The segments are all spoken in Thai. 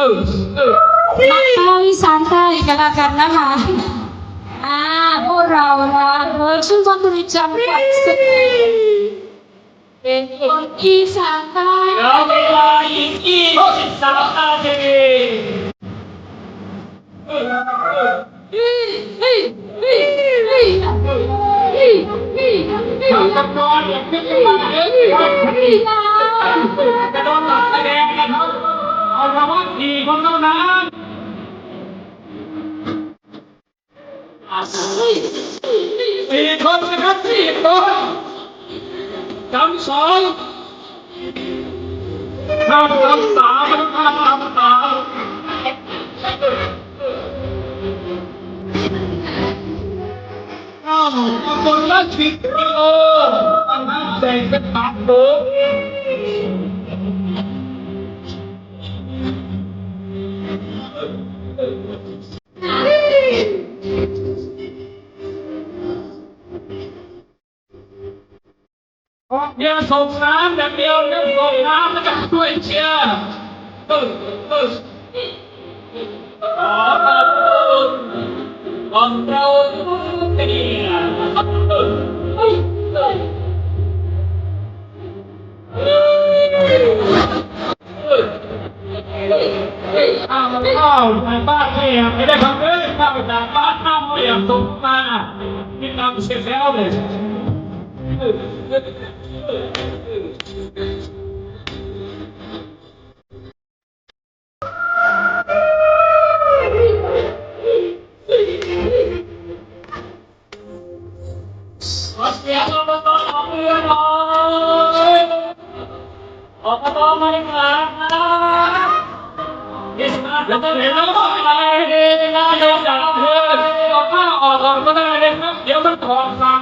เออเออ ข้าวอีสานใต้กันละกันนะคะ อ่า พวกเรานะเวอร์ชันวันบริจาควัดสเปนเป็นคนอีสานใต้ เราเวลาอีกยี่สิบสามนาที เฮ้ยเฮ้ยเฮ้ยเฮ้ยเฮ้ยเฮ้ยเฮ้ย ทำจำนวนอย่างที่กำลังเยอะอยู่ กระโดดตัดแสดงนะครับ เ อาละว่าสี่คนเท่านั้นสี่คนนะครับสี่คนจำสองห้ามจำสามห้ามจำสามอ้าวคนละสิบกิโลแบ่เป็นสามถุง ยวส่งน้ำอย่างเดียวเดี๋ยวส่งน้ำแล้วก็ช่วยเชียร์ตึ้งตึ้งขอขอบคุณของเราเตียตึ้งตึ้งตึ้งข้าวข้าวทางบ้านไม่อยากไม่ได้ทำเลยข้าวจากบ้านข้าวไม่อยากส่งมาที่ทำเสร็จแล้วเลยขอ เสียงอบตของเรือหน่อยอบตมาดีกว่าครับยินดีแล้วก็เห็นแล้วก็ไปนะโยมจากอำเภอเอาข้าวออกก่อนก็ได้เลยครับ เดี๋ยวมันถอดสั่ง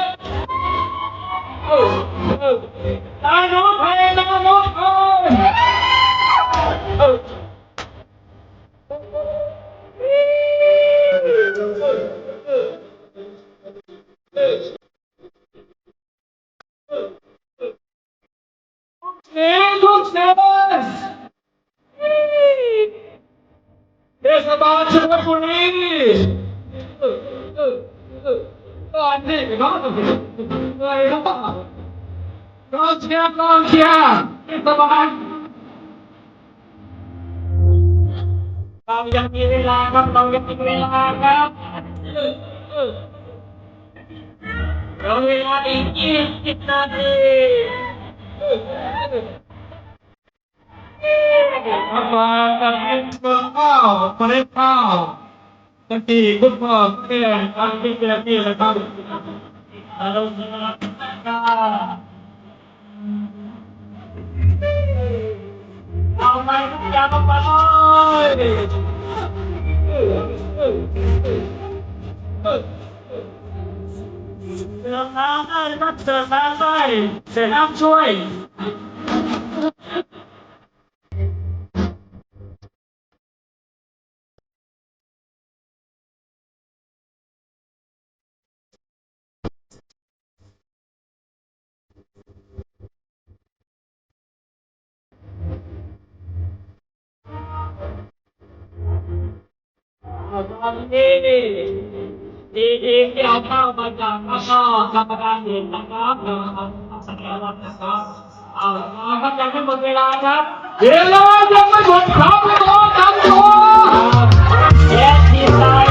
กองเชียร์กองเชียร์เทศบาลเรายังมีเวลาครับเรายังมีเวลาครับเราเวลาอีกยี่สิบนาทีเออเออมามากันเป็นเมืองข้าวมาได้ข้าวตะกี้คุณพ่อแม่อันที่เป็นนี่เลยครับเรา เอาไปทุกอย่างมาเลยเสือน้ำได้รับเสือน้ำได้เสือน้ำช่วย ตอนนี้ดีดีที่เอาเข้ามาจากข้างนอกกรรมการเห็นนะครับสัญญาณนะครับ เอาละครับยังไม่หมดเวลาครับเวเรายังไม่หมดครับรอตามตัวเย่ทีมใดที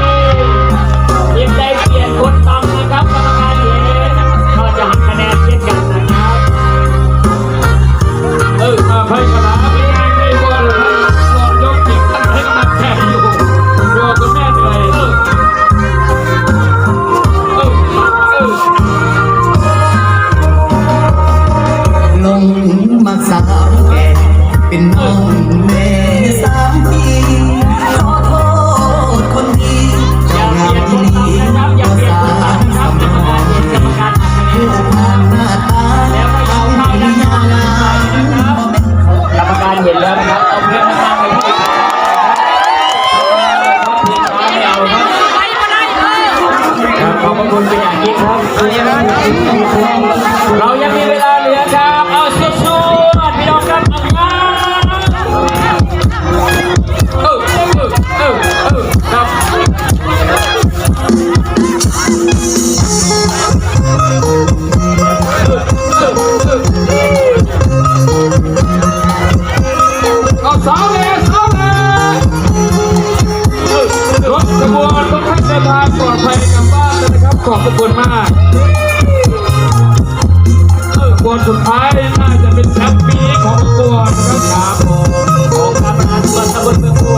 มากๆคนสุดท้ายน่าจะเป็นแชมป์ปีของตัวครับผมของการงานวันตะบนเมืองบัว